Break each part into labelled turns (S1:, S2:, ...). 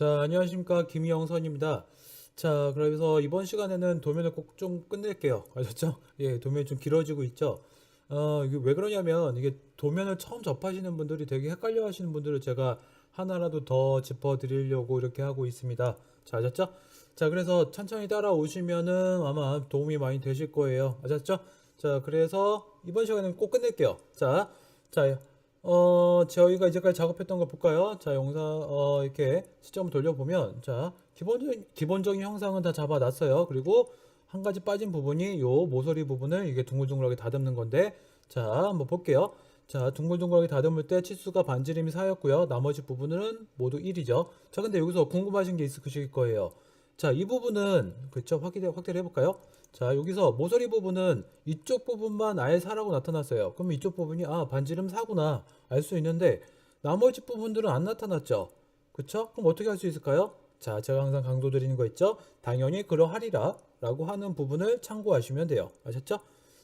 S1: 자, 안녕하십니까. 김영선입니다. 자, 그래서 이번 시간에는 도면을 꼭 좀 끝낼게요. 아셨죠? 예, 도면이 좀 길어지고 있죠. 어, 이게 왜 그러냐면, 이게 도면을 처음 접하시는 분들이 되게 헷갈려 하시는 분들을 제가 하나라도 더 짚어 드리려고 이렇게 하고 있습니다. 자, 아셨죠? 자, 그래서 천천히 따라오시면은 아마 도움이 많이 되실 거예요. 아셨죠? 자, 그래서 이번 시간에는 꼭 끝낼게요. 자, 자, 어, 저희가 이제까지 작업했던 거 볼까요? 자, 영상, 어, 이렇게 시점을 돌려보면, 자, 기본적인, 기본적인 형상은 다 잡아놨어요. 그리고 한 가지 빠진 부분이 요 모서리 부분을 이게 둥글둥글하게 다듬는 건데, 자, 한번 볼게요. 자, 둥글둥글하게 다듬을 때 치수가 반지름이 4였고요. 나머지 부분은 모두 1이죠. 자, 근데 여기서 궁금하신 게 있으실 거예요. 자, 이 부분은, 그쵸? 확인, 확대를 해 볼까요? 자, 여기서 모서리 부분은 이쪽 부분만 아예 4라고 나타났어요. 그럼 이쪽 부분이, 아, 반지름 4구나. 알 수 있는데, 나머지 부분들은 안 나타났죠. 그쵸? 그럼 어떻게 할 수 있을까요? 자, 제가 항상 강조 드리는 거 있죠? 당연히 그러하리라. 라고 하는 부분을 참고하시면 돼요. 아셨죠?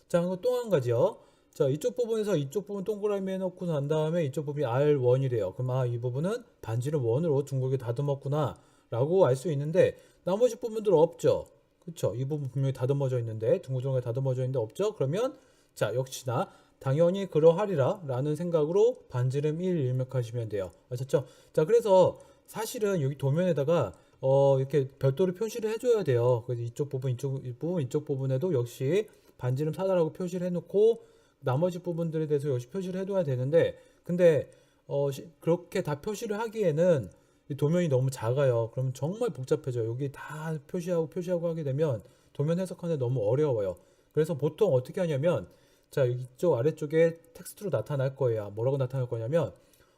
S1: 자, 그리고 또 한 가지요. 자, 이쪽 부분에서 이쪽 부분 동그라미 해놓고 난 다음에 이쪽 부분이 R1이래요. 그럼 아, 이 부분은 반지름 1으로 둥글게 다듬었구나. 라고 알 수 있는데, 나머지 부분들 없죠? 그쵸? 이 부분 분명히 다듬어져 있는데, 둥글둥글하게 다듬어져 있는데 없죠? 그러면, 자, 역시나, 당연히 그러하리라 라는 생각으로 반지름 1 입력하시면 돼요. 아셨죠? 자, 그래서 사실은 여기 도면에다가 어, 이렇게 별도로 표시를 해줘야 돼요. 그래서 이쪽 부분, 이쪽 이 부분, 이쪽 부분에도 역시 반지름 4다라고 표시를 해놓고 나머지 부분들에 대해서 역시 표시를 해둬야 되는데, 근데 어, 시- 그렇게 다 표시를 하기에는 이 도면이 너무 작아요. 그럼 정말 복잡해져요. 여기 다 표시하고 표시하고 하게 되면 도면 해석하는데 너무 어려워요. 그래서 보통 어떻게 하냐면 자 이쪽 아래쪽에 텍스트로 나타날 거예요. 뭐라고 나타날 거냐면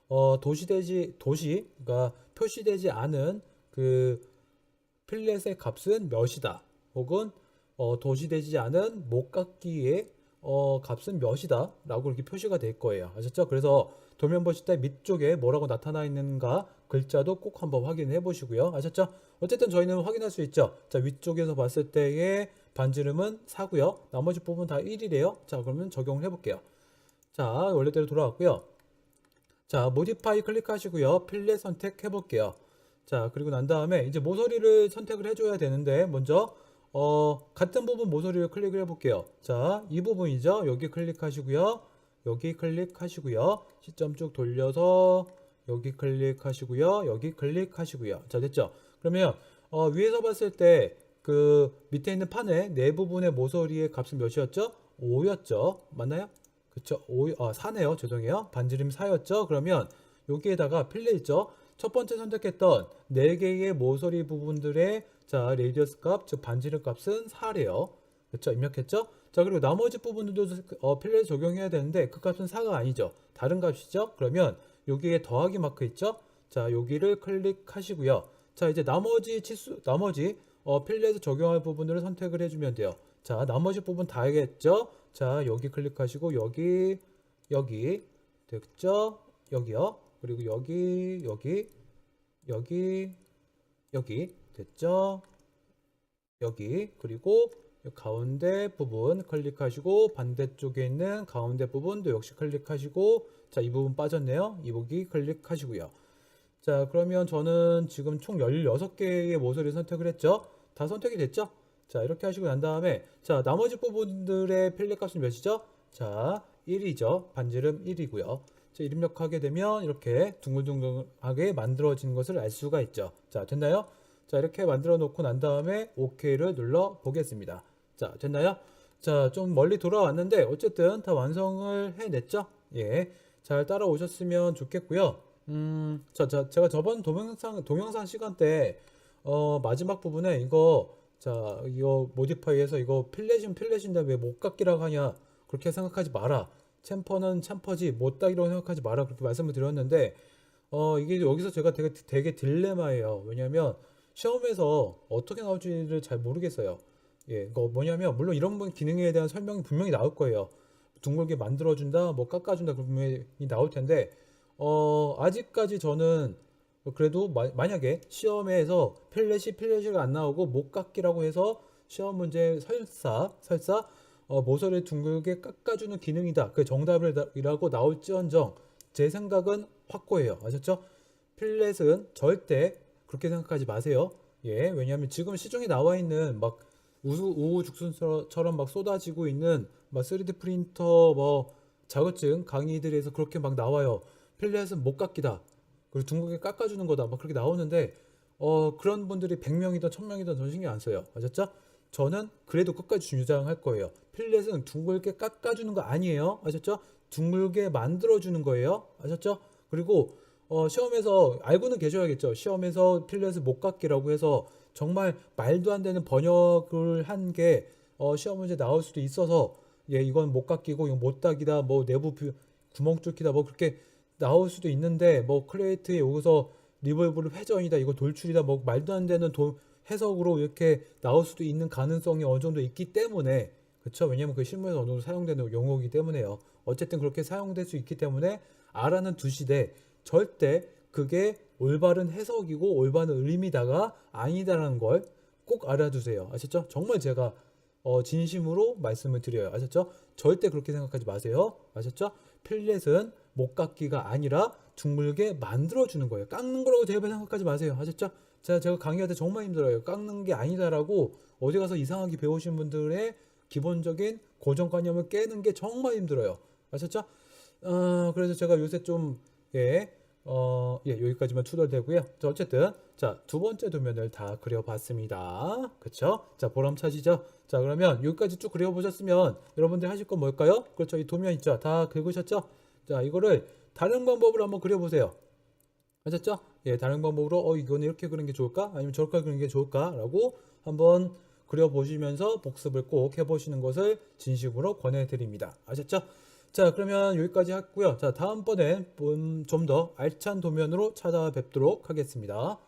S1: 어, 도시되지 도시 그러니까 표시되지 않은 그 필렛의 값은 몇이다. 혹은 어, 도시되지 않은 목깎이의 어, 값은 몇이다. 라고 이렇게 표시가 될 거예요. 아셨죠? 그래서 도면 보실 때 밑쪽에 뭐라고 나타나 있는가 글자도 꼭 한번 확인해 보시고요. 아셨죠? 어쨌든 저희는 확인할 수 있죠. 자, 위쪽에서 봤을 때의 반지름은 4고요. 나머지 부분 다 1이래요. 자, 그러면 적용을 해 볼게요. 자, 원래대로 돌아왔고요. 자, 모디파이 클릭하시고요. 필렛 선택해 볼게요. 자, 그리고 난 다음에 이제 모서리를 선택을 해 줘야 되는데 먼저 어, 같은 부분 모서리를 클릭을 해 볼게요. 자, 이 부분이죠. 여기 클릭하시고요. 여기 클릭하시고요. 시점 쭉 돌려서 여기 클릭하시고요. 여기 클릭하시고요. 자, 됐죠? 그러면 어, 위에서 봤을 때 그 밑에 있는 판의 네 부분의 모서리의 값은 몇이었죠? 5였죠. 맞나요? 그쵸? 5, 아, 4네요. 죄송해요. 반지름 4였죠? 그러면 여기에다가 필렛 있죠? 첫 번째 선택했던 4개의 모서리 부분들의 자, 레디어스 값, 즉 반지름 값은 4래요. 그렇죠? 입력했죠? 자, 그리고 나머지 부분들도 어, 필렛 적용해야 되는데 그 값은 4가 아니죠. 다른 값이죠? 그러면 여기에 더하기 마크 있죠? 자, 여기를 클릭하시고요. 자, 이제 나머지 치수, 나머지 어, 필렛에 적용할 부분들을 선택을 해주면 돼요. 자, 나머지 부분 다 알겠죠? 자, 여기 클릭하시고 여기, 여기, 됐죠? 여기요. 그리고 여기, 여기, 여기, 여기, 됐죠? 여기, 그리고 이 가운데 부분 클릭하시고 반대쪽에 있는 가운데 부분도 역시 클릭하시고 자, 이 부분 빠졌네요. 이 부분 클릭하시고요. 자, 그러면 저는 지금 총 16개의 모서리 선택을 했죠? 다 선택이 됐죠? 자, 이렇게 하시고 난 다음에 자, 나머지 부분들의 필렛 값은 몇이죠? 자, 1이죠. 반지름 1이고요. 자, 입력하게 되면 이렇게 둥글둥글하게 만들어진 것을 알 수가 있죠. 자, 됐나요? 자, 이렇게 만들어 놓고 난 다음에 OK를 눌러 보겠습니다. 자, 됐나요? 자, 좀 멀리 돌아왔는데 어쨌든 다 완성을 해냈죠? 예. 잘 따라오셨으면 좋겠고요. 음, 자, 자, 제가 저번 동영상, 동영상 시간 때, 어, 마지막 부분에 이거, 자, 이거 모디파이해서 이거 필렛이면 필렛인데 왜 못깎기라고 하냐. 그렇게 생각하지 마라. 챔퍼는 챔퍼지, 못따기라고 생각하지 마라. 그렇게 말씀을 드렸는데, 어, 이게 여기서 제가 되게, 되게 딜레마예요. 왜냐면, 시험에서 어떻게 나올지를 잘 모르겠어요. 예, 이거 뭐냐면, 물론 이런 분 기능에 대한 설명이 분명히 나올 거예요. 둥글게 만들어준다, 뭐 깎아준다, 그 분명히 나올 텐데, 어, 아직까지 저는 그래도 마- 만약에 시험에서 필렛이 필렛이 안 나오고 목깎기라고 해서 시험 문제 설사 설사 어, 모서리를 둥글게 깎아주는 기능이다. 그 정답이라고 나올지언정 제 생각은 확고해요. 아셨죠? 필렛은 절대 그렇게 생각하지 마세요. 예, 왜냐하면 지금 시중에 나와 있는 막 우수 우후죽순처럼 막 쏟아지고 있는 막 3D 프린터 뭐 자격증 강의들에서 그렇게 막 나와요. 필렛은 못 깎기다. 그리고 둥글게 깎아주는 거다. 막 그렇게 나오는데 어 그런 분들이 100명이든 1000명이든 전 신경 안 써요. 아셨죠? 저는 그래도 끝까지 주장할 거예요. 필렛은 둥글게 깎아주는 거 아니에요. 아셨죠? 둥글게 만들어주는 거예요. 아셨죠? 그리고 어, 시험에서 알고는 계셔야겠죠. 시험에서 필렛을 못 깎기라고 해서 정말 말도 안 되는 번역을 한 게 어, 시험 문제 나올 수도 있어서 예, 이건 못 깎이고 이건 못 닦이다 뭐 내부 뷰- 구멍 뚫기다 뭐 그렇게 나올 수도 있는데 뭐 클레이트에 여기서 리볼브를 회전이다 이거 돌출이다 뭐 말도 안 되는 도- 해석으로 이렇게 나올 수도 있는 가능성이 어느 정도 있기 때문에 그렇죠 왜냐면 그 실무에서 어느 정도 사용되는 용어이기 때문에요 어쨌든 그렇게 사용될 수 있기 때문에 알아는 두시되 절대 그게 올바른 해석이고 올바른 의미다가 아니다라는 걸 꼭 알아두세요 아셨죠 정말 제가 어, 진심으로 말씀을 드려요 아셨죠 절대 그렇게 생각하지 마세요 아셨죠 필렛은 못 깎기가 아니라 둥글게 만들어주는 거예요. 깎는 거라고 제발 생각하지 마세요. 아셨죠? 제가, 제가 강의할 때 정말 힘들어요. 깎는 게 아니다라고 어디 가서 이상하게 배우신 분들의 기본적인 고정관념을 깨는 게 정말 힘들어요. 아셨죠? 어, 그래서 제가 요새 좀, 예, 어, 예, 여기까지만 투덜대고요. 자, 어쨌든, 자, 두 번째 도면을 다 그려봤습니다. 그쵸? 자, 보람차시죠? 자, 그러면 여기까지 쭉 그려보셨으면 여러분들 하실 건 뭘까요? 그렇죠. 이 도면 있죠? 다 긁으셨죠? 자, 이거를 다른 방법으로 한번 그려보세요. 아셨죠? 예, 다른 방법으로 어 이거는 이렇게 그리는 게 좋을까? 아니면 저렇게 그리는 게 좋을까?라고 한번 그려보시면서 복습을 꼭 해보시는 것을 진심으로 권해드립니다. 아셨죠? 자, 그러면 여기까지 했고요. 자, 다음번엔 좀 더 알찬 도면으로 찾아뵙도록 하겠습니다.